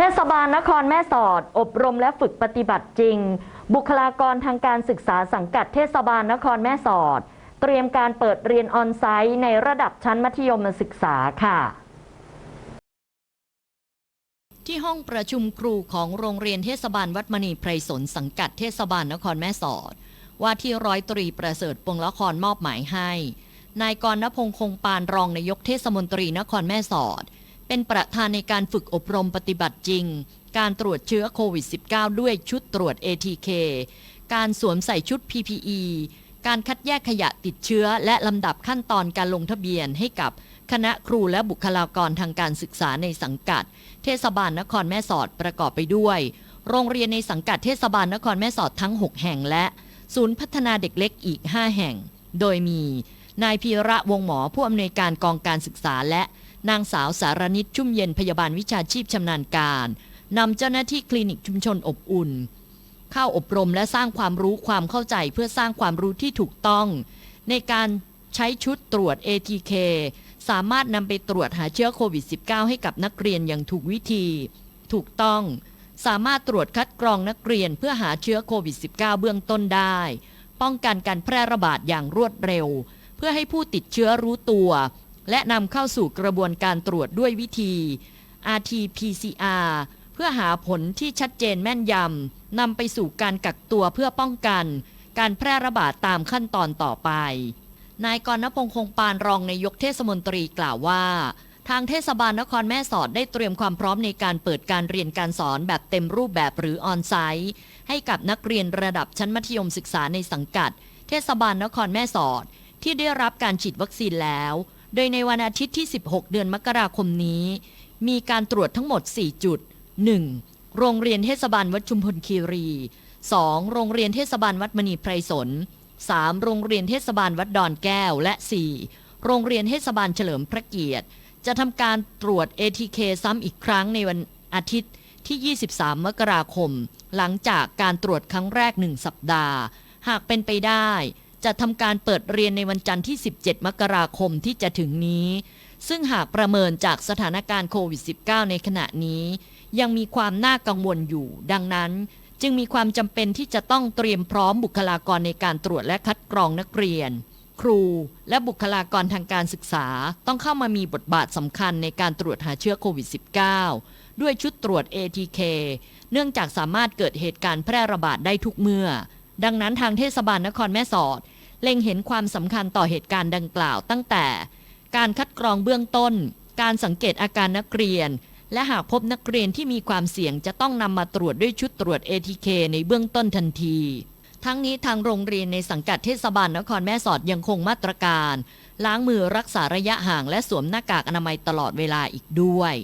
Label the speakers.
Speaker 1: เทศบาลนครแม่สอด อบรมและฝึกปฏิบัติจริง บุคลากรทางการศึกษาสังกัดเทศบาลนครแม่สอด เตรียมการเปิดเรียนออนไซต์ในระดับชั้นมัธยมศึกษาค่ะ
Speaker 2: ที่ห้องประชุมครูของโรงเรียนเทศบาลวัดมณีไพรสนสังกัดเทศบาลนครแม่สอด ว่าที่ร้อยตรีประเสริฐปวงละครมอบหมายให้ นายกรณพงษ์คงปานรองนายกเทศมนตรีนครแม่สอด เป็นประธานในการฝึกอบรมปฏิบัติจริง การตรวจเชื้อโควิด -19 ด้วยชุดตรวจ ATK การสวมใส่ชุด PPE การคัดแยกขยะติดเชื้อ และลำดับขั้นตอนการลงทะเบียนให้กับคณะครูและบุคลากรทางการศึกษาในสังกัด เทศบาลนครแม่สอดประกอบไปด้วย โรงเรียนในสังกัดเทศบาลนครแม่สอดทั้ง 6 แห่งและ ศูนย์พัฒนาเด็กเล็กอีก 5 แห่ง โดยมี นายพีระวงหมอผู้อำนวยการกองการศึกษาและ นางสาวสารนิตชุ่มเย็นพยาบาลวิชาชีพชำนาญการนำเจ้าหน้าที่คลินิกชุมชนอบอุ่น เข้าอบรมและสร้างความรู้ความเข้าใจเพื่อสร้างความรู้ที่ถูกต้อง ในการใช้ชุดตรวจ ATK สามารถนำไปตรวจหาเชื้อโควิด -19 ให้กับนักเรียนอย่างถูกวิธี ถูกต้อง สามารถตรวจคัดกรองนักเรียนเพื่อหาเชื้อโควิด -19 เบื้องต้นได้ ป้องกันการแพร่ระบาดอย่างรวดเร็ว เพื่อให้ผู้ติดเชื้อรู้ตัว และนำเข้าสู่กระบวนการตรวจด้วยวิธี RT-PCR เพื่อหาผลที่ชัดเจนแม่นยำนำไปสู่การกักตัวเพื่อป้องกัน การแพร่ระบาดตามขั้นตอนต่อไป นายกรณพงษ์คงปานรองนายกเทศมนตรีกล่าวว่า ทางเทศบาลนครแม่สอดได้เตรียมความพร้อมในการเปิดการเรียนการสอนแบบเต็มรูปแบบหรือออนไซต์ให้กับนักเรียนระดับชั้นมัธยมศึกษาในสังกัด เทศบาลนครแม่สอดที่ได้รับการฉีดวัคซีนแล้ว โดยในวันอาทิตย์ที่ 16 เดือนมกราคมนี้ มีการตรวจทั้งหมด 4 จุด 1. โรงเรียนเทศบาลวัดชุมพลคีรี 2. โรงเรียนเทศบาลวัดมณีไพรสน 3. โรงเรียนเทศบาลวัดดอนแก้ว และ 4. โรงเรียนเทศบาลเฉลิมพระเกียรติ จะทำการตรวจ ATK ซ้ำอีกครั้งในวันอาทิตย์ที่ 23 มกราคม หลังจากการตรวจครั้งแรก 1 สัปดาห์ หากเป็นไปได้ จะทำการเปิดเรียนในวันจันทร์ที่ 17 มกราคมที่จะถึงนี้ ซึ่งหากประเมินจากสถานการณ์โควิด -19 ในขณะนี้ ยังมีความน่ากังวลอยู่ ดังนั้น จึงมีความจำเป็นที่จะต้องเตรียมพร้อมบุคลากรในการตรวจและคัดกรองนักเรียน ครูและบุคลากรทางการศึกษาต้องเข้ามามีบทบาทสำคัญในการตรวจหาเชื้อโควิด -19 ด้วยชุดตรวจ ATK เนื่องจากสามารถเกิดเหตุการณ์แพร่ระบาดได้ทุกเมื่อ ดังนั้นทางเทศบาลนครแม่สอด เล็งเห็นความสำคัญต่อเหตุการณ์ดังกล่าวตั้งแต่ การคัดกรองเบื้องต้น การสังเกตอาการนักเรียน และหากพบนักเรียนที่มีความเสี่ยงจะต้องนำมาตรวจด้วยชุดตรวจ ATK ในเบื้องต้นทันที ทั้งนี้ทางโรงเรียนในสังกัดเทศบาลนครแม่สอดยังคงมาตรการ ล้างมือรักษาระยะห่างและสวมหน้ากากอนามัยตลอดเวลาอีกด้วย